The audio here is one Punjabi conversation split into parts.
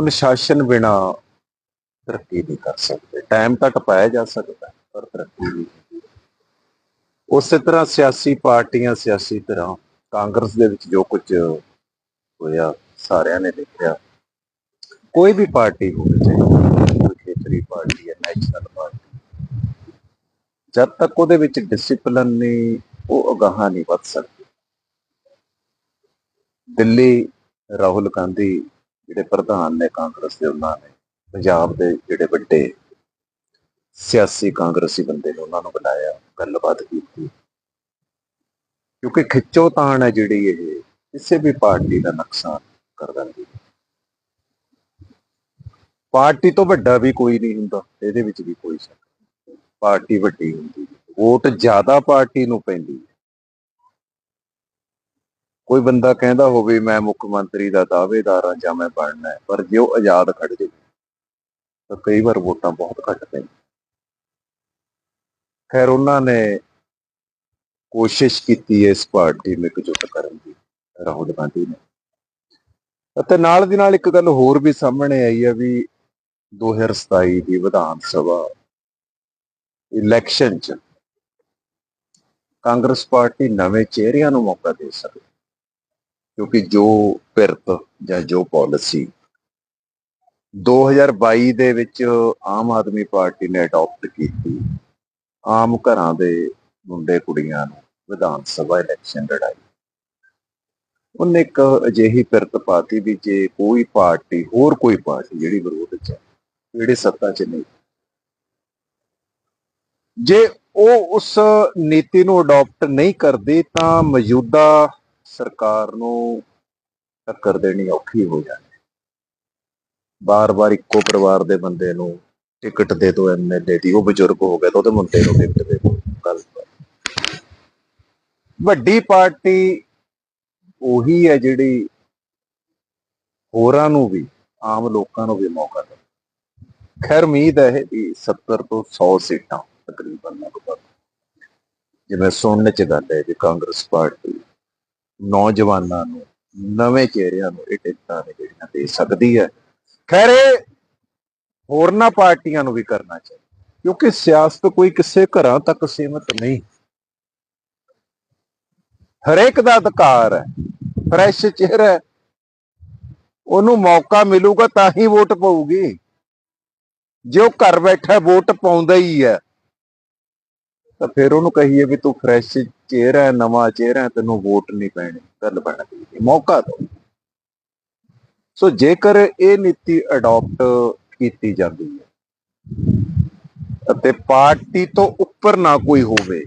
ਅਨੁਸ਼ਾਸਨ ਬਿਨਾ ਤਰੱਕੀ ਨਹੀਂ ਕਰ ਸਕਦੇ। ਟਾਈਮ ਤਾਂ ਟਪਾਇਆ ਜਾ ਸਕਦਾ, ਪਰ ਤਰੱਕੀ ਨਹੀਂ। ਉਸੇ ਤਰ੍ਹਾਂ ਸਿਆਸੀ ਪਾਰਟੀਆਂ ਸਿਆਸੀ ਤਰ੍ਹਾਂ, ਕਾਂਗਰਸ ਦੇ ਵਿੱਚ ਜੋ ਕੁਝ ਹੋਇਆ, ਸਾਰਿਆਂ ਨੇ ਦੇਖਿਆ। ਕੋਈ ਵੀ ਪਾਰਟੀ ਹੋਵੇ ਚਾਹੇ ਖੇਤਰੀ ਪਾਰਟੀ ਹੈ, ਨੈਸ਼ਨਲ ਪਾਰਟੀ। ਜਦ ਤੱਕ ਉਹਦੇ ਵਿੱਚ ਡਿਸਪਲਿਨ ਨਹੀਂ, ਉਹ ਅਗਾਹਾਂ ਨਹੀਂ ਵੱਧ ਸਕਦੀ। ਦਿੱਲੀ ਰਾਹੁਲ ਗਾਂਧੀ ਜਿਹੜੇ ਪ੍ਰਧਾਨ ਨੇ ਕਾਂਗਰਸ ਦੇ, ਉਹਨਾਂ ਨੇ ਪੰਜਾਬ ਦੇ ਜਿਹੜੇ ਵੱਡੇ ਸਿਆਸੀ ਕਾਂਗਰਸੀ ਬੰਦੇ ਨੇ, ਉਹਨਾਂ ਨੂੰ ਬੁਲਾਇਆ, ਗੱਲਬਾਤ ਕੀਤੀ। ਕਿਉਂਕਿ ਖਿੱਚੋ ਤਾਣ ਹੈ ਜਿਹੜੀ ਇਹ, ਕਿਸੇ ਵੀ ਪਾਰਟੀ ਦਾ ਨੁਕਸਾਨ ਕਰ ਦਿੰਦੀ। ਪਾਰਟੀ ਤੋਂ ਵੱਡਾ ਵੀ ਕੋਈ ਨਹੀਂ ਹੁੰਦਾ, ਇਹਦੇ ਵਿੱਚ ਵੀ ਕੋਈ ਸ਼ੱਕ ਨਹੀਂ। ਪਾਰਟੀ ਵੱਡੀ ਹੁੰਦੀ, ਵੋਟ ਜ਼ਿਆਦਾ ਪਾਰਟੀ ਨੂੰ ਪੈਂਦੀ। ਕੋਈ ਬੰਦਾ ਕਹਿੰਦਾ ਹੋਵੇ ਮੈਂ ਮੁੱਖ ਮੰਤਰੀ ਦਾ ਦਾਅਵੇਦਾਰ ਹਾਂ ਜਾਂ ਮੈਂ ਬਣਨਾ ਪਰ ਜੇ ਉਹ ਆਜ਼ਾਦ ਖੜ ਜੇ ਤਾਂ ਕਈ ਵਾਰ ਵੋਟਾਂ ਬਹੁਤ ਘੱਟ ਪੈਂਦੀਆਂ। ਖੈਰ, ਉਹਨਾਂ ਨੇ ਕੋਸ਼ਿਸ਼ ਕੀਤੀ ਇਸ ਪਾਰਟੀ ਨੂੰ ਇਕਜੁੱਟ ਕਰਨ ਦੀ, ਰਾਹੁਲ ਗਾਂਧੀ ਨੇ। ਅਤੇ ਨਾਲ ਦੀ ਨਾਲ ਇੱਕ ਗੱਲ ਹੋਰ ਵੀ ਸਾਹਮਣੇ ਆਈ ਹੈ ਵੀ 2027 ਦੀ ਵਿਧਾਨ ਸਭਾ ਇਲੈਕਸ਼ਨ 'ਚ ਕਾਂਗਰਸ ਪਾਰਟੀ ਨਵੇਂ ਚਿਹਰਿਆਂ ਨੂੰ ਮੌਕਾ ਦੇ ਸਕਦੀ ਕਿਉਂਕਿ ਜੋ ਪਿਰਤ ਜਾਂ ਜੋ ਪਾਲਿਸੀ 2022 ਦੇ ਵਿੱਚ ਆਮ ਆਦਮੀ ਪਾਰਟੀ ਨੇ ਅਡਾਪਟ ਕੀਤੀ, ਆਮ ਘਰਾਂ ਦੇ ਮੁੰਡੇ ਕੁੜੀਆਂ ਨੂੰ ਵਿਧਾਨ ਸਭਾ ਇਲੈਕਸ਼ਨ ਲੜਾਈ। ਉਹਨੇ ਇੱਕ ਅਜਿਹੀ ਪਿਰਤ ਪਾਤੀ ਵੀ ਜੇ ਕੋਈ ਪਾਰਟੀ, ਹੋਰ ਕੋਈ ਪਾਰਟੀ ਜਿਹੜੀ ਵਿਰੋਧ ਚ ਹੈ, ਜਿਹੜੇ ਸੱਤਾ 'ਚ ਨਹੀਂ। ਜੇ ਉਹ ਉਸ ਨੀਤੀ ਨੂੰ ਅਡਾਪਟ ਨਹੀਂ ਕਰਦੀ ਤਾਂ ਮੌਜੂਦਾ ਸਰਕਾਰ ਨੂੰ ਟੱਕਰ ਦੇਣੀ ਔਖੀ ਹੋ ਜਾਣੀ ਬਾਰ-ਬਾਰ ਇੱਕੋ ਪਰਿਵਾਰ ਦੇ ਬੰਦੇ ਨੂੰ ਟਿਕਟ ਦੇ ਦਿਓ ਐਮਐਲਏ ਦੀ, ਉਹ ਬਜ਼ੁਰਗ ਹੋ ਗਿਆ ਤਾਂ ਉਹਦੇ ਮੁੰਡੇ ਨੂੰ ਟਿਕਟ ਦੇ ਦਿਓ, ਗੱਲ ਵੱਡੀ ਪਾਰਟੀ ਉਹੀ ਹੈ ਜਿਹੜੀ ਹੋਰਾਂ ਨੂੰ ਵੀ, ਆਮ ਲੋਕਾਂ ਨੂੰ ਵੀ ਮੌਕਾ ਦੇ ਖੈਰ, ਉਮੀਦ ਹੈ ਇਹ ਵੀ 70 ਤੋਂ 100 ਸੀਟਾਂ ਤਕਰੀਬਨ ਲਗਭਗ ਜਿਵੇਂ ਸੁਣਨ ਚ ਗੱਲ ਹੈ ਕਿ ਕਾਂਗਰਸ ਪਾਰਟੀ ਨੌਜਵਾਨਾਂ ਨੂੰ, ਨਵੇਂ ਚਿਹਰਿਆਂ ਨੂੰ, ਇਹ ਟਿਕਟਾਂ ਨੇ ਜਿਹੜੀਆਂ ਦੇ ਸਕਦੀ ਹੈ। ਖੈਰ, ਇਹ ਹੋਰਨਾਂ ਪਾਰਟੀਆਂ ਨੂੰ ਵੀ ਕਰਨਾ ਚਾਹੀਦਾ, ਕਿਉਂਕਿ ਸਿਆਸਤ ਕੋਈ ਕਿਸੇ ਘਰਾਂ ਤੱਕ ਸੀਮਤ ਨਹੀਂ। ਹਰੇਕ ਦਾ ਅਧਿਕਾਰ ਹੈ, ਫਰੈਸ਼ ਚਿਹਰਾ ਉਹਨੂੰ ਮੌਕਾ ਮਿਲੂਗਾ ਤਾਂ ਹੀ ਵੋਟ ਪਾਊਗੀ। ਜੇ ਉਹ ਘਰ ਬੈਠਾ ਵੋਟ ਪਾਉਂਦਾ ਹੀ ਹੈ ਤਾਂ ਫਿਰ ਉਹਨੂੰ ਕਹੀਏ ਵੀ ਤੂੰ ਫਰੈਸ਼ ਚਿਹਰਾ ਹੈ, ਨਵਾਂ ਚਿਹਰਾ ਹੈ, ਤੈਨੂੰ ਵੋਟ ਨਹੀਂ ਪੈਣੀ, ਗੱਲ ਬਣਦੀ ਹੈ ਮੌਕਾ ਦਿਓ ਸੋ ਜੇਕਰ ਇਹ ਨੀਤੀ ਅਡਾਪਟ ਕੀਤੀ ਜਾਂਦੀ ਹੈ ਅਤੇ ਪਾਰਟੀ ਤੋਂ ਉੱਪਰ ਨਾ ਕੋਈ ਹੋਵੇ,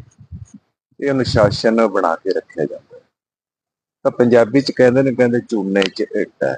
ਇਹ ਅਨੁਸ਼ਾਸਨ ਬਣਾ ਕੇ ਰੱਖਿਆ ਜਾਂਦਾ ਹੈ। ਤਾਂ ਪੰਜਾਬੀ ਚ ਕਹਿੰਦੇ ਨੇ, ਕਹਿੰਦੇ ਚੂਨੇ ਚ ਇੱਟ ਹੈ।